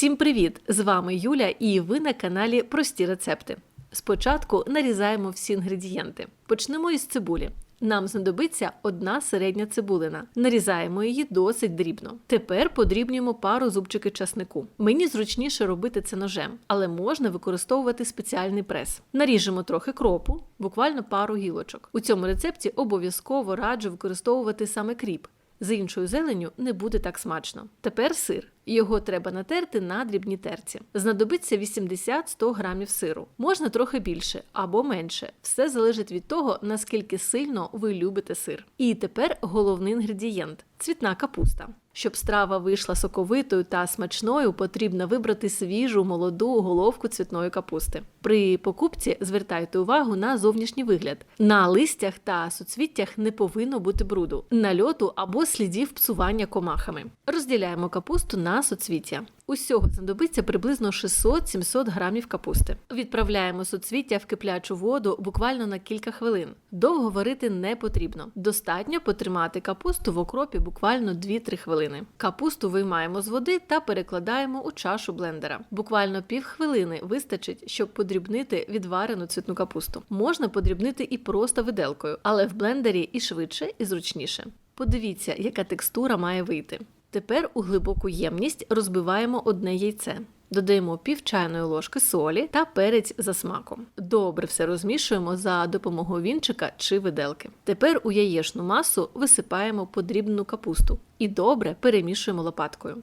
Всім привіт! З вами Юля, і ви на каналі Прості рецепти. Спочатку нарізаємо всі інгредієнти. Почнемо із цибулі. Нам знадобиться одна середня цибулина. Нарізаємо її досить дрібно. Тепер подрібнюємо пару зубчики часнику. Мені зручніше робити це ножем, але можна використовувати спеціальний прес. Наріжемо трохи кропу, буквально пару гілочок. У цьому рецепті обов'язково раджу використовувати саме кріп. З іншою зеленню не буде так смачно. Тепер сир. Його треба натерти на дрібній терці. Знадобиться 80-100 грамів сиру. Можна трохи більше або менше. Все залежить від того, наскільки сильно ви любите сир. І тепер головний інгредієнт цвітна капуста. Щоб страва вийшла соковитою та смачною, потрібно вибрати свіжу молоду головку цвітної капусти. При покупці звертайте увагу на зовнішній вигляд. На листях та суцвіттях не повинно бути бруду, нальоту або слідів псування комахами. Розділяємо капусту на соцвіття. Усього знадобиться приблизно 600-700 грамів капусти. Відправляємо соцвіття в киплячу воду буквально на кілька хвилин. Довго варити не потрібно. Достатньо потримати капусту в окропі буквально 2-3 хвилини. Капусту виймаємо з води та перекладаємо у чашу блендера. Буквально півхвилини вистачить, щоб подрібнити відварену цвітну капусту. Можна подрібнити і просто виделкою, але в блендері і швидше, і зручніше. Подивіться, яка текстура має вийти. Тепер у глибоку ємність розбиваємо одне яйце. Додаємо пів чайної ложки солі та перець за смаком. Добре все розмішуємо за допомогою вінчика чи виделки. Тепер у яєчну масу висипаємо подрібну капусту і добре перемішуємо лопаткою.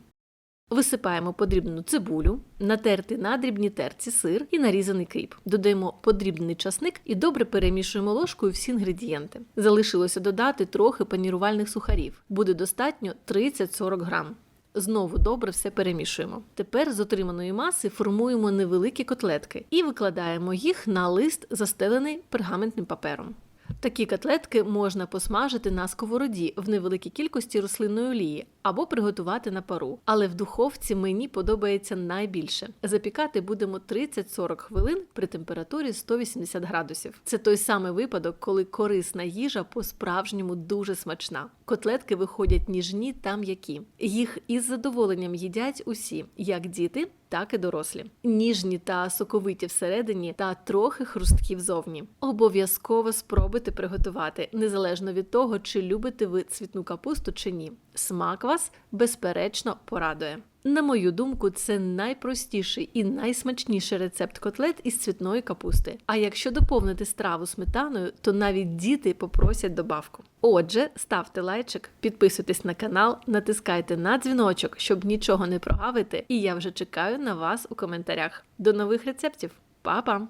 Висипаємо подрібну цибулю, натертий на дрібній терці сир і нарізаний кріп. Додаємо подрібний часник і добре перемішуємо ложкою всі інгредієнти. Залишилося додати трохи панірувальних сухарів. Буде достатньо 30-40 грам. Знову добре все перемішуємо. Тепер з отриманої маси формуємо невеликі котлетки і викладаємо їх на лист, застелений пергаментним папером. Такі котлетки можна посмажити на сковороді в невеликій кількості рослинної олії або приготувати на пару. Але в духовці мені подобається найбільше. Запікати будемо 30-40 хвилин при температурі 180 градусів. Це той самий випадок, коли корисна їжа по-справжньому дуже смачна. Котлетки виходять ніжні та м'які. Їх із задоволенням їдять усі, як діти, так і дорослі. Ніжні та соковиті всередині та трохи хрусткі взовні. Обов'язково спробуйте приготувати, незалежно від того, чи любите ви цвітну капусту чи ні. Смак вас, безперечно, порадує. На мою думку, це найпростіший і найсмачніший рецепт котлет із цвітної капусти. А якщо доповнити страву сметаною, то навіть діти попросять добавку. Отже, ставте лайчик, підписуйтесь на канал, натискайте на дзвіночок, щоб нічого не прогавити, і я вже чекаю на вас у коментарях. До нових рецептів. Па-па!